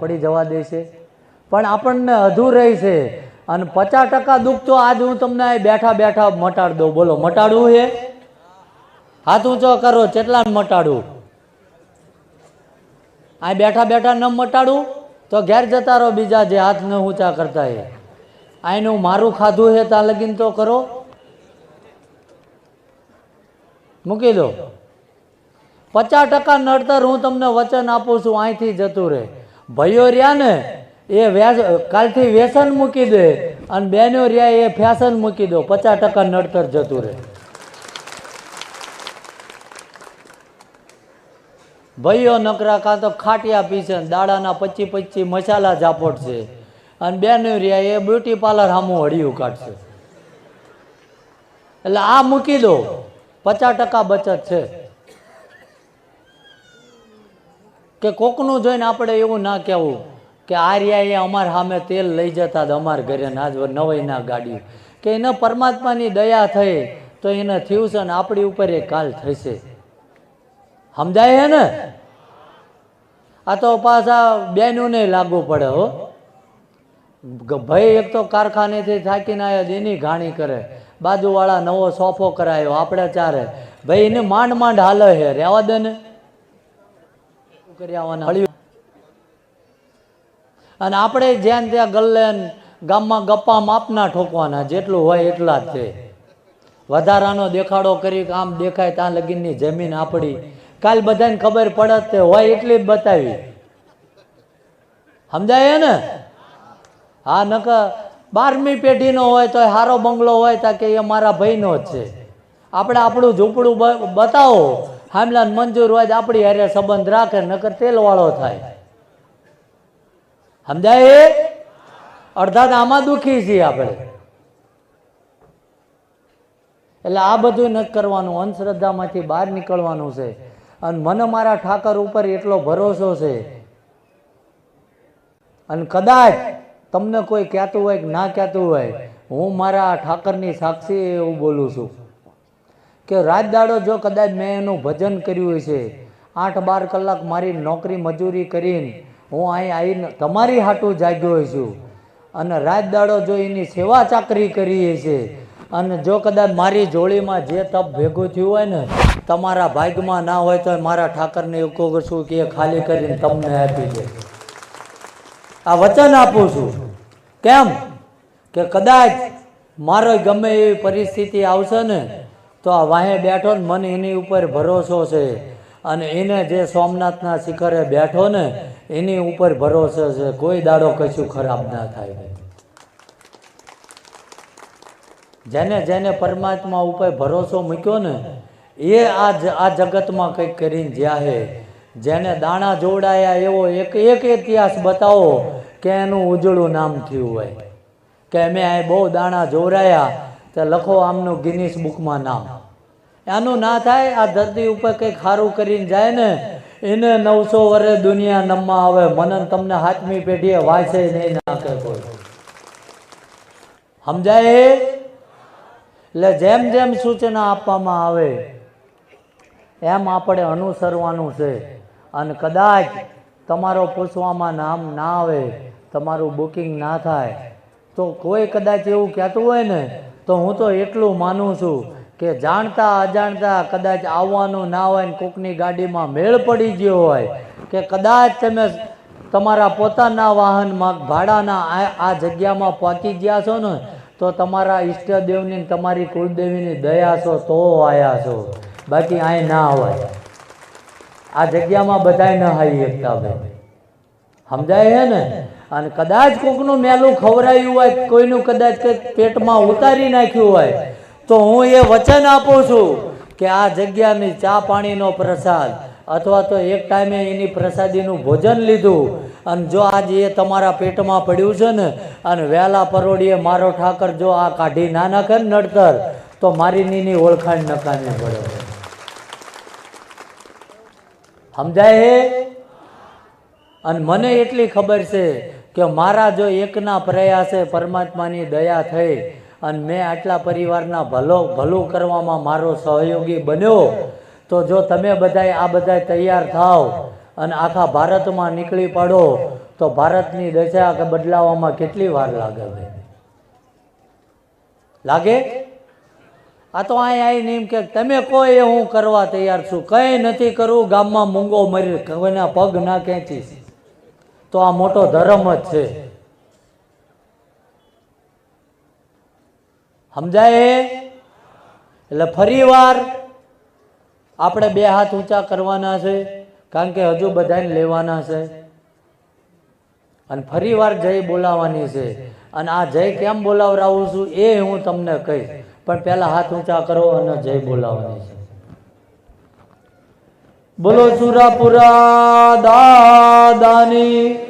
પડી જવા દે છે. પણ આપણને અધૂરાઈ છે. અને પચાસ ટકા દુઃખ તો આજ હું તમને બેઠા બેઠા મટાડી દઉં. બોલો, મટાડવું છે? હાથ ઊંચો કરો કેટલા મટાડું આ બેઠા બેઠા ન મટાડું, તો ઘેર જતા રહો બીજા જે હાથ ન ઊંચા કરતા એ આનું મારું ખાધું છે, ત્યાં લગીન તો કરો. મૂકી દો. પચાસ ટકા નડતર હું તમને વચન આપું છું, અહીંથી જતું રહે. ભાઈઓ રહ્યા ને, એ વ્યાજ, કાલથી વ્યસન મૂકી દે અને બેનો રહ્યા એ ફેશન મૂકી દો. પચાસ ટકા નડતર જતું રહે. ભાઈઓ નકરા કાં તો ખાટિયા ને દાડાના પચી પચી મસાલા ઝાપટ છે. અને બહેનો રહ્યા એ બ્યુટી પાર્લર સામું હળિયું કાઢશે. એટલે આ મૂકી દો. પચાસ ટકા બચત છે. કે કોકનું જોઈને આપણે એવું ના કહેવું કે આ રહ્યા અમારા સામે તેલ લઈ જતા અમારા ઘરે ના આજ નવાઈ ના ગાડી કે એને પરમાત્માની દયા થઈ તો એને થયું છે આપણી ઉપર એ કાલ થશે. સમજાય હે ને? આ તો પાછા બેનોને લાગુ પડે હો. ભાઈ એક તો કારખાનેથી થાકીને આવ્યા એની ઘાણી કરે. બાજુવાળા નવો સોફો કરાયો, આપણે ચારે. ભાઈ એને માંડ માંડ હાલે છે રહેવા દે ને. અને આપણે જ્યાં ત્યાં ગલ્લે ગામમાં ગપ્પા માપના ઠોકવાના, જેટલું હોય એટલા જ છે. વધારાનો દેખાડો કરી આમ દેખાય ત્યાં લગીનની જમીન આપણી કાલ બધાને ખબર પડત હોય એટલી જ બતાવી. સમજાય ને હા નક બારમી પેઢીનો હોય તો હારો બંગલો હોય તો કે એ મારા ભાઈનો જ છે. આપણે આપણું ઝૂંપડું બતાવો. હામલા મંજૂર હોય આપણી હારે સંબંધ રાખે, નકર તેલવાળો થાય. સમજાય? એ? અડધા આમાં દુખી છીએ આપણે. એટલે આ બધું નથી કરવાનું, અંધશ્રદ્ધામાંથી બહાર નીકળવાનું છે. અને મને મારા ઠાકર ઉપર એટલો ભરોસો છે. અને કદાચ તમને કોઈ કહેતું હોય કે ના કહેતું હોય, હું મારા ઠાકરની સાક્ષી એવું બોલું છું. કે રાત દાડો જો કદાચ મેં એનું ભજન કર્યું છે, આઠ બાર કલાક મારી નોકરી મજૂરી કરીને હું અહીં આવીને તમારી હાટું જાગ્યો છું. અને રાત દાડો જો એની સેવા ચાકરી કરી છે, અને જો કદાચ મારી જોડીમાં જે તપ ભેગું થયું હોય ને, તમારા ભાગ્યમાં ના હોય તો મારા ઠાકરને એવું છું કે એ ખાલી કરીને તમને આપી દે. આ વચન આપું છું. કેમ? કે કદાચ મારો ગમે એવી પરિસ્થિતિ આવશે ને તો આ વાહે બેઠો ને મને એની ઉપર ભરોસો છે. અને એને જે સોમનાથના શિખરે બેઠો ને, એની ઉપર ભરોસો છે. કોઈ દાડો કશું ખરાબ ના થાય જેને જેને પરમાત્મા ઉપર ભરોસો મૂક્યો ને, એ આ આ જગતમાં કંઈક કરીને જ્યાં હે. જેને દાણા જોડાયા એવો એક એક ઇતિહાસ બતાવો કે એનું ઉજળું નામ થયું હોય. કે મેં આ બહુ દાણા જોવરાયા તો લખો આમનું ગિનિસ બુકમાં નામ. એનું ના થાય, આ ધરતી ઉપર કંઈક સારું કરીને જાય ને, એને નવસો વર્ષ દુનિયા નમવા આવે. મને તમને હાથમી પેઢીએ વાંચે નહીં નાખે કોઈ. સમજાય? એટલે જેમ જેમ સૂચના આપવામાં આવે, એમ આપણે અનુસરવાનું છે. અને કદાચ તમારો પૂછવામાં નામ ના આવે, તમારું બુકિંગ ના થાય, તો કોઈ કદાચ એવું કહેતું હોય ને તો હું તો એટલું માનું છું કે જાણતા અજાણતા કદાચ આવવાનું ના હોય ને કોકની ગાડીમાં મેળ પડી ગયો હોય, કે કદાચ તમે તમારા પોતાના વાહનમાં ભાડાના આ જગ્યામાં પહોંચી ગયા છો ને, તો તમારા ઈષ્ટદેવની તમારી કુળદેવીની દયા છો તો આયા છો. બાકી અહીં ના હોય. આ જગ્યામાં બધાય ન હાઈ એકતા ભાઈ સમજાય છે ને? અને કદાચ કોકનું મેલું ખવરાયું હોય, કોઈનું કદાચ કંઈક પેટમાં ઉતારી નાખ્યું હોય, તો હું એ વચન આપું છું કે આ જગ્યાની ચા પાણીનો પ્રસાદ, અથવા તો એક ટાઈમે એની પ્રસાદીનું ભોજન લીધું. અને જો આજે એ તમારા પેટમાં પડ્યું છે ને, અને વહેલા પરોડીએ મારો ઠાકર જો આ કાઢી ના નાખે ને નડતર, તો મારી નીની ઓળખાણ નકામી પડે. સમજાય હે? અને મને એટલી ખબર છે કે મારા જો એકના પ્રયાસે પરમાત્માની દયા થઈ અને મેં આટલા પરિવારના ભલો ભલું કરવામાં મારો સહયોગી બન્યો, તો જો તમે બધાય આ બધાય તૈયાર થાવ અને આખા ભારતમાં નીકળી પડો, તો ભારતની દશા કે બદલાવામાં કેટલી વાર લાગે ભાઈ લાગે? આ તો અહીં આવી નિયમ કે તમે કોઈ હું કરવા તૈયાર છું, કંઈ નથી કરવું ગામમાં મૂંગો મરી, કોઈના પગ ના ખેંચીશ. તો આ મોટો ધર્મ જ છે. સમજાય? એટલે એટલે ફરીવાર આપણે બે હાથ ઊંચા કરવાના છે, કારણ કે હજુ બધાને લેવાના છે. અને ફરીવાર જય બોલાવવાની છે. અને આ જય કેમ બોલાવરાવું છું એ હું તમને કહીશ. પણ પહેલા હાથ ઊંચા કરો અને જય બોલાવવાની છે. બોલો સુરાપુરા દાદાની